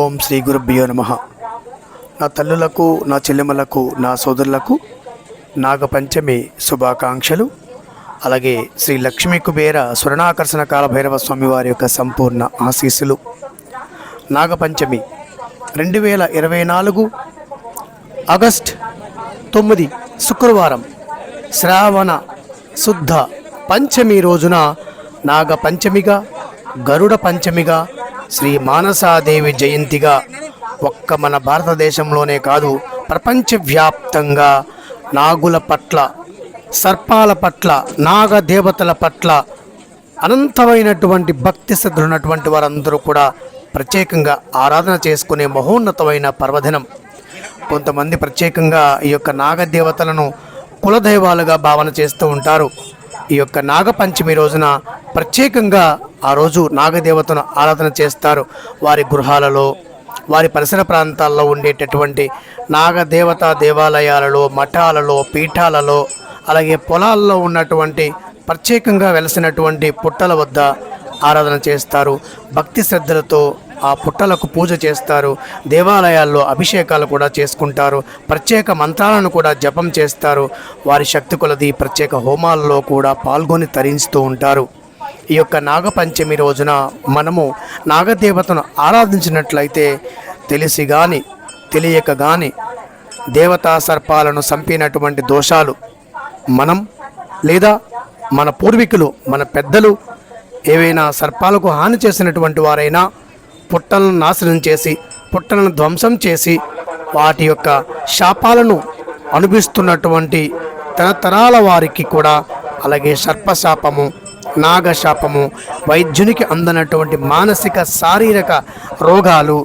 ఓం శ్రీ గురుభ్యో నమ. నా తల్లులకు నా చెల్లెమ్మలకు నా సోదరులకు నాగపంచమి శుభాకాంక్షలు. అలాగే శ్రీ లక్ష్మీ కుబేర స్వర్ణాకర్షణ కాలభైరవ స్వామి వారి యొక్క సంపూర్ణ ఆశీస్సులు. నాగపంచమి రెండు వేల ఇరవై నాలుగు ఆగస్ట్ తొమ్మిది శుక్రవారం శ్రావణ శుద్ధ పంచమి రోజున నాగపంచమిగా గరుడ పంచమిగా శ్రీ మానసాదేవి జయంతిగా ఒక్క మన భారతదేశంలోనే కాదు ప్రపంచవ్యాప్తంగా నాగుల పట్ల సర్పాల పట్ల నాగ దేవతల పట్ల అనంతమైనటువంటి భక్తి శ్రద్ధలు ఉన్నటువంటి వారందరూ కూడా ప్రత్యేకంగా ఆరాధన చేసుకునే మహోన్నతమైన పర్వదినం. కొంతమంది ప్రత్యేకంగా ఈ యొక్క నాగదేవతలను కులదైవాలుగా భావన చేస్తూ ఉంటారు. ఈ యొక్క నాగపంచమి రోజున ప్రత్యేకంగా ఆ రోజు నాగదేవతను ఆరాధన చేస్తారు. వారి గృహాలలో వారి పరిసర ప్రాంతాల్లో ఉండేటటువంటి నాగదేవతా దేవాలయాలలో మఠాలలో పీఠాలలో అలాగే పొలాల్లో ఉన్నటువంటి ప్రత్యేకంగా వెలసినటువంటి పుట్టల వద్ద ఆరాధన చేస్తారు. భక్తి శ్రద్ధలతో ఆ పుట్టలకు పూజ చేస్తారు. దేవాలయాల్లో అభిషేకాలు కూడా చేసుకుంటారు. ప్రత్యేక మంత్రాలను కూడా జపం చేస్తారు. వారి శక్తి కొలది ప్రత్యేక హోమాల్లో కూడా పాల్గొని తరించుతూ ఉంటారు. ఈ యొక్క నాగపంచమి రోజున మనము నాగదేవతను ఆరాధించినట్లయితే తెలిసి కానీ తెలియక కానీ దేవతా సర్పాలను చంపినటువంటి దోషాలు మనం లేదా మన పూర్వీకులు మన పెద్దలు ఏవైనా సర్పాలకు హాని చేసినటువంటి వారైనా పుట్టలను నాశనం చేసి పుట్టలను ధ్వంసం చేసి వాటి యొక్క శాపాలను అనుభవిస్తున్నటువంటి తరతరాల వారికి కూడా అలాగే సర్పశాపము నాగశాపము వైద్యునికి అందనటువంటి మానసిక శారీరక రోగాలు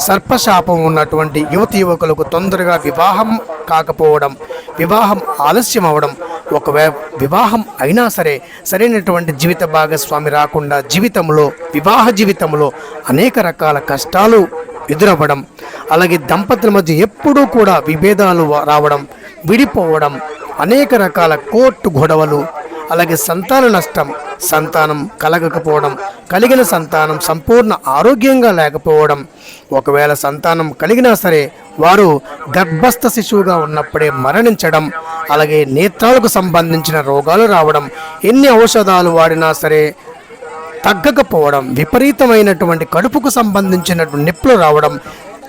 సర్పశాపం ఉన్నటువంటి యువతి యువకులకు తొందరగా వివాహం కాకపోవడం వివాహం ఆలస్యం అవడం. ఒకవేళ వివాహం అయినా సరే సరైనటువంటి జీవిత భాగస్వామి రాకుండా జీవితంలో వివాహ జీవితంలో అనేక రకాల కష్టాలు ఎదురవ్వడం. అలాగే దంపతుల మధ్య ఎప్పుడూ కూడా విభేదాలు రావడం విడిపోవడం అనేక రకాల కోర్టు గొడవలు అలాగే సంతాన నష్టం సంతానం కలగకపోవడం కలిగిన సంతానం సంపూర్ణ ఆరోగ్యంగా లేకపోవడం. ఒకవేళ సంతానం కలిగినా సరే వారు గర్భస్థ శిశువుగా ఉన్నప్పుడే మరణించడం అలాగే నేత్రాలకు సంబంధించిన రోగాలు రావడం ఎన్ని ఔషధాలు వాడినా సరే తగ్గకపోవడం విపరీతమైనటువంటి కడుపుకు సంబంధించినటువంటి నిప్పులు రావడం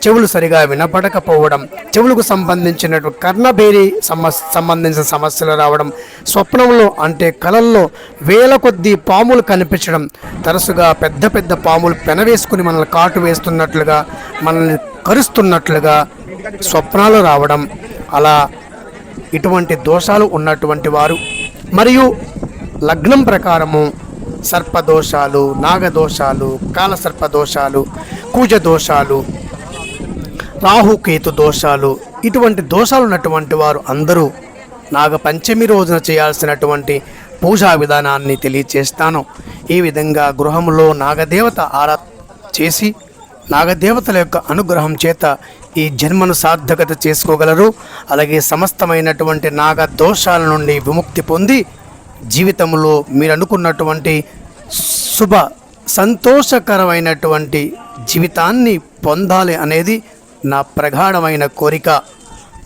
చెవులు సరిగా వినపడకపోవడం చెవులకు సంబంధించినటువంటి కర్ణభేరి సమస్ సంబంధించిన సమస్యలు రావడం స్వప్నంలో అంటే కలల్లో వేల కొద్దీ పాములు కనిపించడం తరచుగా పెద్ద పెద్ద పాములు పెనవేసుకుని మనల్ని కాటు వేస్తున్నట్లుగా మనల్ని కరుస్తున్నట్లుగా స్వప్నాలు రావడం. అలా ఇటువంటి దోషాలు ఉన్నటువంటి వారు. మరియు లగ్నం ప్రకారము సర్పదోషాలు నాగదోషాలు కాలసర్పదోషాలు కూజ దోషాలు రాహుకేతు దోషాలు. ఇటువంటి దోషాలు ఉన్నటువంటి వారు అందరూ నాగపంచమి రోజున చేయాల్సినటువంటి పూజా విధానాన్ని తెలియచేస్తాను. ఈ విధంగా గృహంలో నాగదేవత ఆరా చేసి నాగదేవతల యొక్క అనుగ్రహం చేత ఈ జన్మను సార్థకత చేసుకోగలరు. అలాగే సమస్తమైనటువంటి నాగ దోషాల నుండి విముక్తి పొంది జీవితంలో మీరు అనుకున్నటువంటి శుభ సంతోషకరమైనటువంటి జీవితాన్ని పొందాలి అనేది నా ప్రగాఢమైన కోరిక.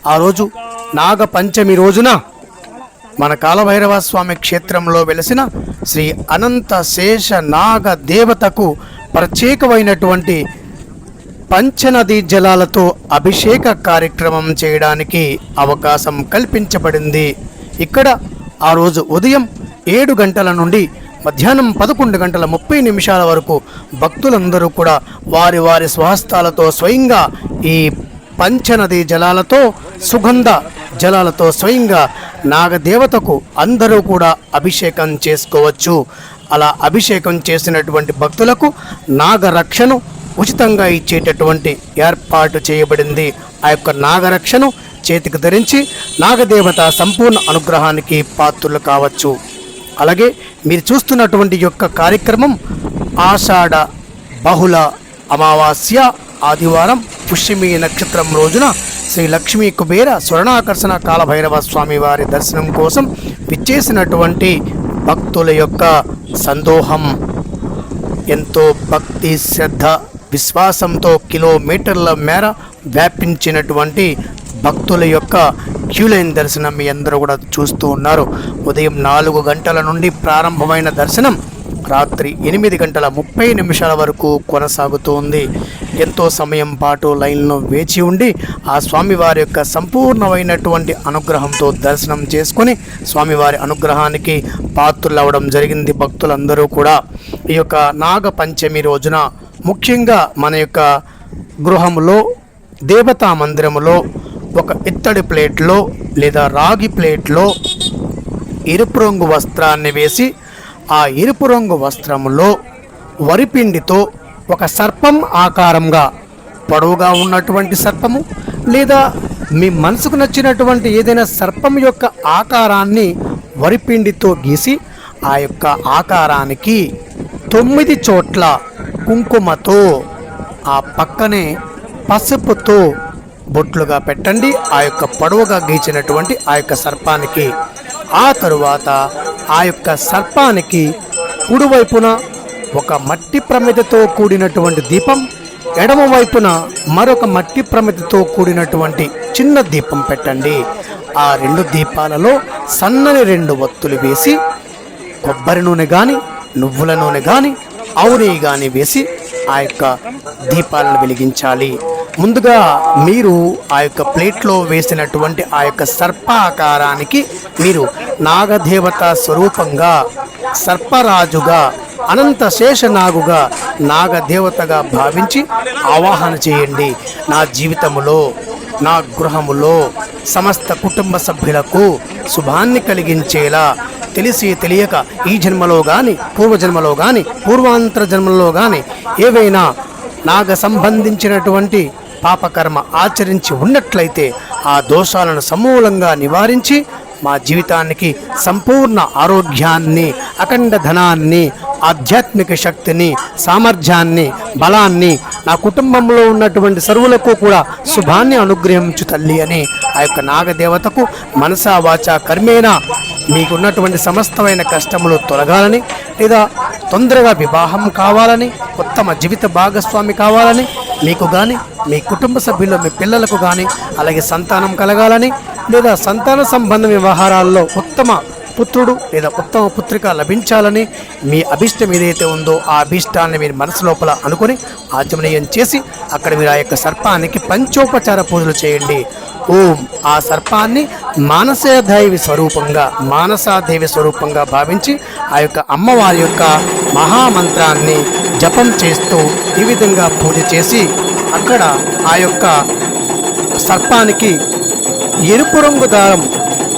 ఆ రోజు నాగపంచమి రోజున మన కాలభైరవ స్వామి క్షేత్రంలో వెలసిన శ్రీ అనంత శేష నాగ దేవతకు ప్రత్యేకమైనటువంటి పంచనదీ జలాలతో అభిషేక కార్యక్రమం చేయడానికి అవకాశం కల్పించబడింది. ఇక్కడ ఆ రోజు ఉదయం ఏడు గంటల నుండి మధ్యాహ్నం పదకొండు గంటల ముప్పై నిమిషాల వరకు భక్తులందరూ కూడా వారి వారి స్వహస్తాలతో స్వయంగా ఈ పంచనది జలాలతో సుగంధ జలాలతో స్వయంగా నాగదేవతకు అందరూ కూడా అభిషేకం చేసుకోవచ్చు. అలా అభిషేకం చేసినటువంటి భక్తులకు నాగరక్షను ఉచితంగా ఇచ్చేటటువంటి ఏర్పాటు చేయబడింది. ఆ యొక్క నాగరక్షను చేతికి ధరించి నాగదేవత సంపూర్ణ అనుగ్రహానికి పాత్రులు కావచ్చు. అలాగే మీరు చూస్తున్నటువంటి యొక్క కార్యక్రమం ఆషాఢ బహుళ అమావాస్య ఆదివారం పుష్యమి నక్షత్రం రోజున శ్రీ లక్ష్మీ కుబేర స్వర్ణాకర్షణ కాలభైరవ స్వామి వారి దర్శనం కోసం విచ్చేసినటువంటి భక్తుల యొక్క సందోహం. ఎంతో భక్తి శ్రద్ధ విశ్వాసంతో కిలోమీటర్ల మేర వ్యాపించినటువంటి భక్తుల యొక్క క్యూలైన్ దర్శనం మీ అందరూ కూడా చూస్తూ ఉన్నారు. ఉదయం నాలుగు గంటల నుండి ప్రారంభమైన దర్శనం రాత్రి ఎనిమిది గంటల ముప్పై నిమిషాల వరకు కొనసాగుతూ ఉంది. ఎంతో సమయం పాటు లైన్లో వేచి ఉండి ఆ స్వామివారి యొక్క సంపూర్ణమైనటువంటి అనుగ్రహంతో దర్శనం చేసుకొని స్వామివారి అనుగ్రహానికి పాత్రులవ్వడం జరిగింది. భక్తులందరూ కూడా ఈ యొక్క నాగ పంచమి రోజున ముఖ్యంగా మన యొక్క గృహంలో దేవతా మందిరములో ఒక ఇత్తడి ప్లేట్లో లేదా రాగి ప్లేట్లో ఎరుపు రంగు వస్త్రాన్ని వేసి ఆ ఎరుపు రంగు వస్త్రములో వరిపిండితో ఒక సర్పం ఆకారంగా పొడవుగా ఉన్నటువంటి సర్పము లేదా మీ మనసుకు నచ్చినటువంటి ఏదైనా సర్పం యొక్క ఆకారాన్ని వరిపిండితో గీసి ఆ యొక్క ఆకారానికి తొమ్మిది చోట్ల కుంకుమతో ఆ పక్కనే పసుపుతో బొట్లుగా పెట్టండి. ఆ యొక్క పొడవుగా గీచినటువంటి ఆ యొక్క సర్పానికి. ఆ తరువాత ఆ యొక్క సర్పానికి కుడివైపున ఒక మట్టి ప్రమిదతో కూడినటువంటి దీపం ఎడమ వైపున మరొక మట్టి ప్రమిదతో కూడినటువంటి చిన్న దీపం పెట్టండి. ఆ రెండు దీపాలలో సన్నని రెండు ఒత్తులు వేసి కొబ్బరి నూనె కానీ నువ్వుల నూనె కానీ ఆవు కానీ వేసి ఆ యొక్క దీపాలను వెలిగించాలి. ముందుగా మీరు ఆ యొక్క ప్లేట్లో వేసినటువంటి ఆ యొక్క సర్పాకారానికి మీరు నాగదేవత స్వరూపంగా సర్పరాజుగా అనంత శేషనాగుగా నాగదేవతగా భావించి ఆవాహన చేయండి. నా జీవితములో నా గృహములో సమస్త కుటుంబ సభ్యులకు శుభాన్ని కలిగించేలా తెలిసి తెలియక ఈ జన్మలో కానీ పూర్వజన్మలో కానీ పూర్వాంతర జన్మలో కానీ ఏవైనా నాగ సంబంధించినటువంటి పాపకర్మ ఆచరించి ఉన్నట్లయితే ఆ దోషాలను సమూలంగా నివారించి మా జీవితానికి సంపూర్ణ ఆరోగ్యాన్ని అఖండ ధనాన్ని ఆధ్యాత్మిక శక్తిని సామర్థ్యాన్ని బలాన్ని నా కుటుంబంలో ఉన్నటువంటి సర్వులకు కూడా శుభాన్ని అనుగ్రహించు తల్లి అని ఆ యొక్క నాగదేవతకు మనసా వాచ కర్మేణ మీకున్నటువంటి సమస్తమైన కష్టములు తొలగాలని లేదా తొందరగా వివాహం కావాలని ఉత్తమ జీవిత భాగస్వామి కావాలని మీకు కానీ మీ కుటుంబ సభ్యుల్లో మీ పిల్లలకు కానీ అలాగే సంతానం కలగాలని లేదా సంతాన సంబంధ వ్యవహారాల్లో ఉత్తమ పుత్రుడు లేదా ఉత్తమ పుత్రిక లభించాలని మీ అభిష్టం ఏదైతే ఉందో ఆ అభిష్టాన్ని మీరు మనసు లోపల అనుకొని ఆచమనీయం చేసి అక్కడ మీరు ఆ యొక్క సర్పానికి పంచోపచార పూజలు చేయండి. ఓం. ఆ సర్పాన్ని మానసదేవి స్వరూపంగా మానసాదేవి స్వరూపంగా భావించి ఆ యొక్క అమ్మవారి యొక్క మహామంత్రాన్ని జపం చేస్తూ ఈ విధంగా పూజ చేసి అక్కడ ఆ యొక్క సర్పానికి ఎరుపు రంగు దారం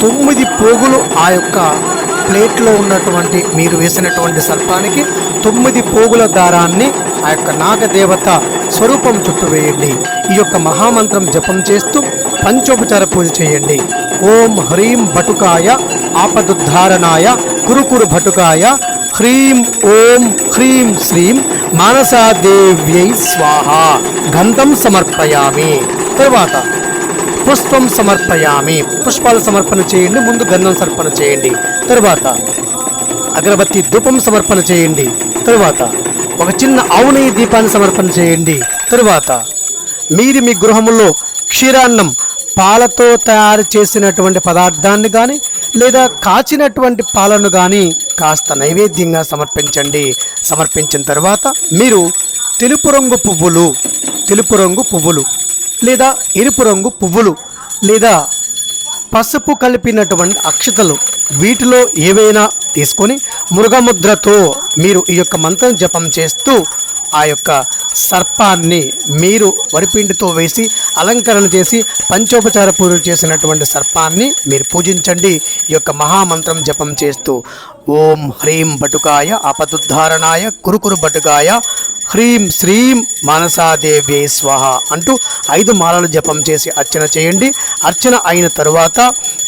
తొమ్మిది పోగులు ఆ యొక్క ప్లేట్లో ఉన్నటువంటి మీరు వేసినటువంటి సర్పానికి తొమ్మిది పోగుల దారాన్ని ఆ యొక్క నాగదేవత స్వరూపం చుట్టూ వేయండి. ఈ యొక్క మహామంత్రం జపం చేస్తూ పంచోపచార పూజ చేయండి. ఓం హ్రీం భటుకాయ ఆపదుద్ధారణాయ కురుకురు భటుకాయ హ్రీం ఓం హ్రీం శ్రీం మానసాదేవ్యై స్వాహ. గంధం సమర్పయామి. తరువాత పుష్పం సమర్పయామి. పుష్పాలు సమర్పణ చేయండి ముందు గంధం సమర్పణ చేయండి. తరువాత అగరబత్తి ధూపం సమర్పణ చేయండి. తరువాత ఒక చిన్న ఆవు దీపాన్ని సమర్పణ చేయండి. తరువాత మీరు మీ గృహములో క్షీరాన్నం పాలతో తయారు చేసినటువంటి పదార్థాన్ని కానీ లేదా కాచినటువంటి పాలను కానీ కాస్త నైవేద్యంగా సమర్పించండి. సమర్పించిన తర్వాత మీరు తెలుపు రంగు పువ్వులు తెలుపు రంగు పువ్వులు లేదా ఎరుపు రంగు పువ్వులు లేదా పసుపు కలిపినటువంటి అక్షతలు వీటిలో ఏవైనా తీసుకొని మృగముద్రతో మీరు ఈ యొక్క మంత్రం జపం చేస్తూ ఆ యొక్క సర్పాన్ని మీరు వరిపిండితో వేసి అలంకరణ చేసి పంచోపచార పూజలు చేసినటువంటి సర్పాన్ని మీరు పూజించండి. ఈ యొక్క మహామంత్రం జపం చేస్తూ ఓం హ్రీం బటుకాయ అపదుద్ధారణాయ కురుకురు బటుకాయ హ్రీం శ్రీం మానసాదేవ్యై స్వాహ అంటూ ఐదు మాలలు జపం చేసి అర్చన చేయండి. అర్చన అయిన తరువాత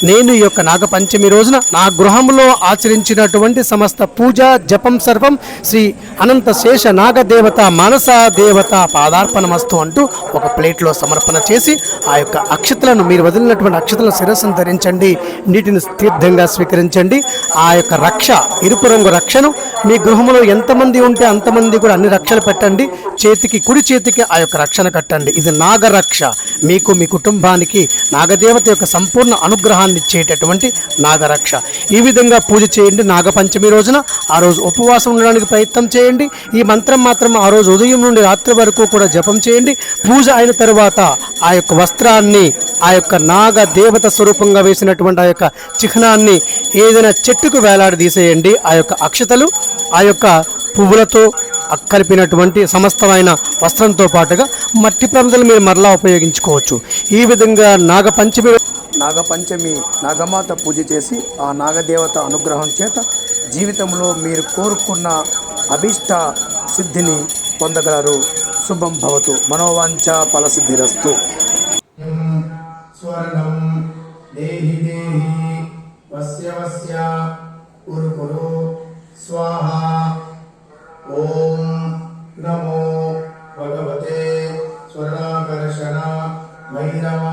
నేను ఈ యొక్క నాగపంచమి రోజున నా గృహంలో ఆచరించినటువంటి సమస్త పూజ జపం సర్వం శ్రీ అనంత శేష నాగదేవత మానసాదేవత పాదార్పణమస్తు అంటూ ఒక ప్లేట్లో సమర్పణ చేసి ఆ యొక్క అక్షతలను మీరు వదిలినటువంటి అక్షతలను శిరస్సును ధరించండి నీటిని తీర్థంగా స్వీకరించండి. ఆ యొక్క రక్ష ఇరుపు రంగు రక్షను మీ గృహంలో ఎంతమంది ఉంటే అంతమంది కూడా అన్ని రక్షలు పెట్టండి. చేతికి కుడి చేతికి ఆ యొక్క రక్షణ కట్టండి. ఇది నాగరక్ష. మీకు మీ కుటుంబానికి నాగదేవత యొక్క సంపూర్ణ అనుగ్రహాన్ని ఇచ్చేటటువంటి నాగరక్ష. ఈ విధంగా పూజ చేయండి నాగపంచమి రోజున. ఆ రోజు ఉపవాసం ఉండడానికి ప్రయత్నం చేయండి. ఈ మంత్రం మాత్రం ఆ రోజు ఉదయం నుండి రాత్రి వరకు కూడా జపం చేయండి. పూజ అయిన తరువాత ఆ యొక్క వస్త్రాన్ని ఆ యొక్క నాగ దేవత స్వరూపంగా వేసినటువంటి ఆ యొక్క చిహ్నాన్ని ఏదైనా చెట్టుకు వేలాడదీసేయండి ఆ యొక్క అక్షతలు ఆ యొక్క పువ్వులతో కలిపినటువంటి సమస్తమైన వస్త్రంతో పాటుగా మట్టి ప్రమిదలు మీరు మరలా ఉపయోగించుకోవచ్చు. ఈ విధంగా నాగపంచమి నాగపంచమి నాగమాత పూజ చేసి ఆ నాగదేవత అనుగ్రహం చేత జీవితంలో మీరు కోరుకున్న అభిష్ట సిద్ధిని పొందగలరు. శుభం భవతు. మనోవాంఛ ఫలసిద్ధిరస్తు. స్వర్ణం దేహి దేహి వస్య వస్య కురు కురు స్వాహ. ఓం నమో భగవతే స్వర్ణాకర్షణ భైరవాయ